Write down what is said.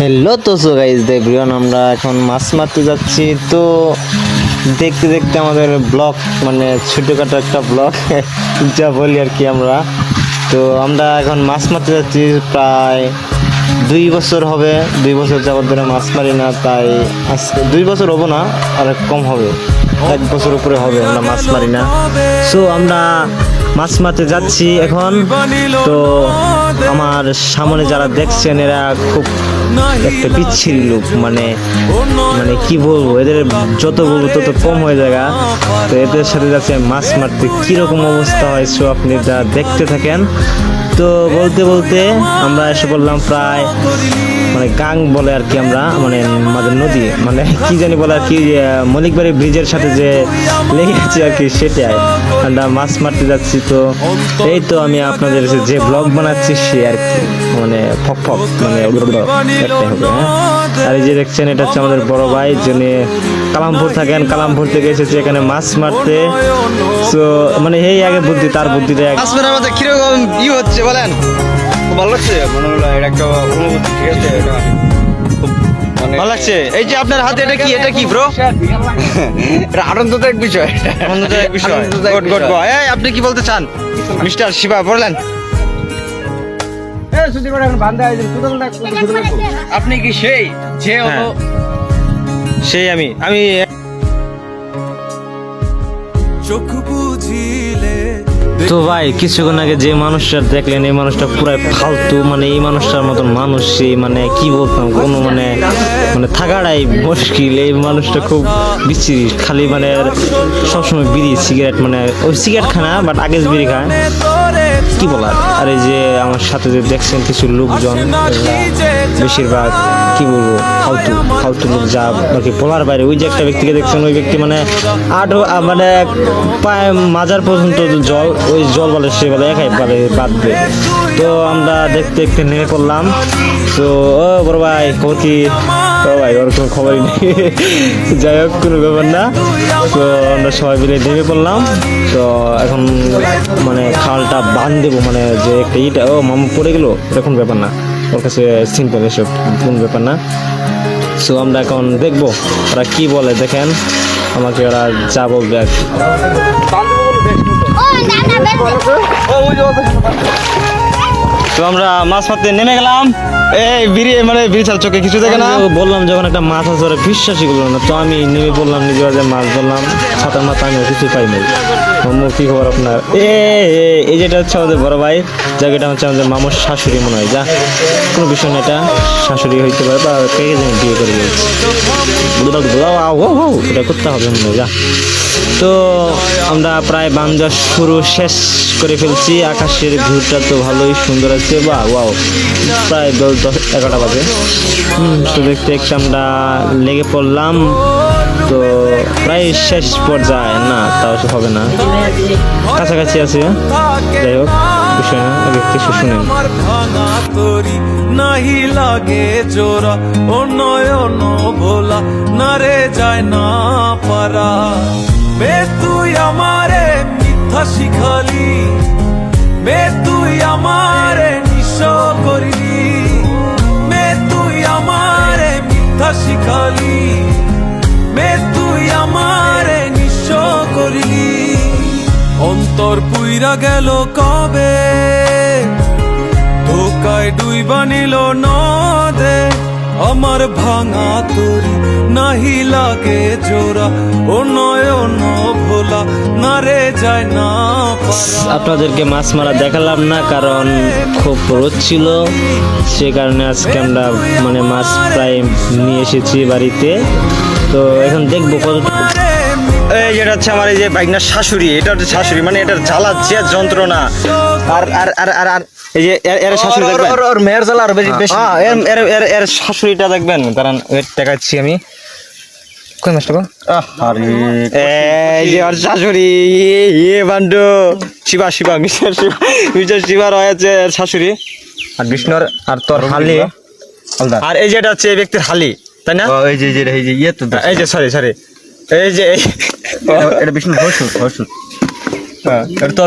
Hello তো so guys দেবরিয়ন আমরা এখন মাছ মারতে যাচ্ছি। তো দেখতে দেখতে আমাদের ব্লগ মানে ছোটোখাটো একটা ব্লগ যা বলি আর কি আমরা। তো আমরা এখন মাছ মারতে যাচ্ছি, প্রায় দুই বছর হবে। দুই বছর যাবত ধরে মাছ মারি না, তাই আজকে দুই বছর হব না, আর কম হবে। এক বছর উপরে হবে, আমরা মাছ মারি না। সো আমরা মাছ মারতে যাচ্ছি এখন। তো আমার সামনে যারা দেখছেন, এরা খুব একটা বিচ্ছিরি লোক মানে মানে কি বলব, এদের যত বলব তত কম হয়ে যায় তো এদের সাথে যাচ্ছে মাছ মারতে কীরকম অবস্থা হয়, সো আপনি যা দেখতে থাকেন। তো বলতে বলতে আমরা এসে বললাম প্রায় মানে গাং বলে আর কি আমরা মানে আমাদের নদী মানে কি জানি বলে আর কি মলিকবাড়ি ব্রিজের সাথে যে লেগে আছে আর কি, সেটাই। আমরা মাছ মারতে যাচ্ছি, তো এই তো আমি আপনাদের যে ব্লগ বানাচ্ছি সে আর কি মানে ফক ফক মানে হ্যাঁ? আর এই যে দেখছেন এটা হচ্ছে আমাদের বড় ভাই যিনি কালামপুর থাকেন কালামপুর থেকে এসেছে এখানে মাছ মারতে। তো মানে এই আগে বুদ্ধি তার বুদ্ধিটা মাছ মারার মধ্যে কীরকম ই হচ্ছে বলেন? ভালো লাগছে মনে হলো এটা একটা অনুভূতি ঠিক আছে এটা মানে ভালো লাগছে। এই যে আপনার হাতে এটা কি এটা কি ব্রো এটা আনন্দদায়ক বিষয়। আনন্দদায়ক আপনি কি বলতে চান? মিস্টার শিবা বললেন। আপনি কি সেই? যে হলো সেই আমি আমি চোখ বুঝিলে তো ভাই, কিছুক্ষণ আগে যে মানুষটা দেখলেন, এই মানুষটা পুরাই ফালতু মানে এই মানুষটার মতন মানুষ মানে কি বলতাম, কোনো মানে মানে থাকাটাই মুশকিল। এই মানুষটা খুব বিচ্ছিরি, খালি মানে সবসময় বিড়ি, সিগারেট মানে ওই সিগারেট খানা বাট আগে বিড়ি খায়। কি বলার? আর এই যে আমার সাথে যে দেখছেন কিছু লোকজন বেশিরভাগ, কি বলব ফালতু ফালতু লোক যা আর কি বলার বাইরে, ওই যে একটা ব্যক্তিকে দেখছেন, ওই ব্যক্তি মানে আট মানে পায়ে মাজার পর্যন্ত জল, ওই জল বলে, সে বলে, একাই বলে বাঁধবে তো আমরা দেখতে দেখতে নেমে পড়লাম। তো, ও, বড় ভাই, খবর কি? ভাই, ওর কোনো খবরই নেই। যাই হোক, কোনো ব্যাপার না। তো আমরা সবাই মিলে নেমে পড়লাম। তো এখন মানে খালটা বাঁধ দেবো মানে যে একটা ইটা, ও, মামা পড়ে গেলো, এরকম ব্যাপার না। ওর কাছে সিম্পল এসব কোন ব্যাপার না। সো আমরা এখন দেখব ওরা কি বলে। দেখেন আমাকে ওরা যা বলবে আর কি। Nana, vete. তো আমরা মাছ মারতে নেমে গেলাম। এই বিড়ি মানে বিড়ি ছাড় চোখে কিছু দেখে না। বললাম যখন একটা মাছ আছে বিশ্বাসই করল না। তো আমি নেমে বললাম নিজের যে মাছ ধরলাম। ছাতার মাথা আমি কিছু পাই নাই কি খবর আপনার? এ এই যেটা হচ্ছে আমাদের বড় ভাই। জায়গাটা হচ্ছে আমাদের মামুর শাশুড়ি মনে হয় যা। কোনো বিষয় না এটা। শাশুড়ি হইতে পারে বা কে জানি বিয়ে করে দিয়েছে। এটা করতে হবে মনে হয়, যা। তো আমরা প্রায় বান্দা শুরু শেষ করে ফেলছি। আকাশের ভিউটা তো ভালোই সুন্দর আছে। বা ওয়াও প্রায় দশ দশ, এগারোটা বাজে। তো দেখতে দেখতে আমরা লেগে পড়লাম। তো প্রায় শেষ পর্যায়ে। না, তাও হবে না। কাছাকাছি আছে যাই হোক, বিষয় না কিছু শুনেন নাহি লাগে জোড়া ও নয়ন ভোলা না রে যায় না পারা। মে তুই আমারে মিথ্যা শিখালি। মে তুই আমারে নিঃস করলি। মে তুই আমারে মিথ্যা শিখালি। মে তুই আমারে নিঃস করলি। অন্তর পুইরা গেল কবে? ধোকায় ডুই বানিল নদে আমার ভাঙা তোর নাহি লাগে জোড়া ও নয়ন ভোলা না রে যায় না আপনাদেরকে মাছ মারা দেখালাম না কারণ খুব রোদ ছিল। সে কারণে আজকে আমরা মানে মাছ প্রায় নিয়ে এসেছি বাড়িতে। তো এখন দেখব কতটুকু এই যেটা হচ্ছে আমার এই যে বাইকনার শাশুড়ি এটা হচ্ছে শাশুড়ি মানে এটার জ্বালা যে যন্ত্রণা। আর আর আর আর আর এই যে এর- শাশুড়ি দেখবেন? ওর মেয়ের জ্বালা আরও বেশি বেশি হ্যাঁ এর এর এর এর শাশুড়িটা দেখবেন। কারণ ওয়েট দেখাচ্ছি আমি। কোন মাসটা গো? এই যে ওর শাশুড়ি ইয়ে, ইয়ে বান্ডু। শিবা শিবা মিস্টার শিবা মিস্টার শিবা রয়েছে শাশুড়ি। আর বিষ্ণুর আর তোর হালি। আর এই যেটা হচ্ছে এই ব্যক্তির হালি তাই না? এই যে যে এই যে ইয়ে তো এই যে সরি সরি। এই যে এই এটা বিষ্ণু হসুর হসুর হ্যাঁ, এটা তোর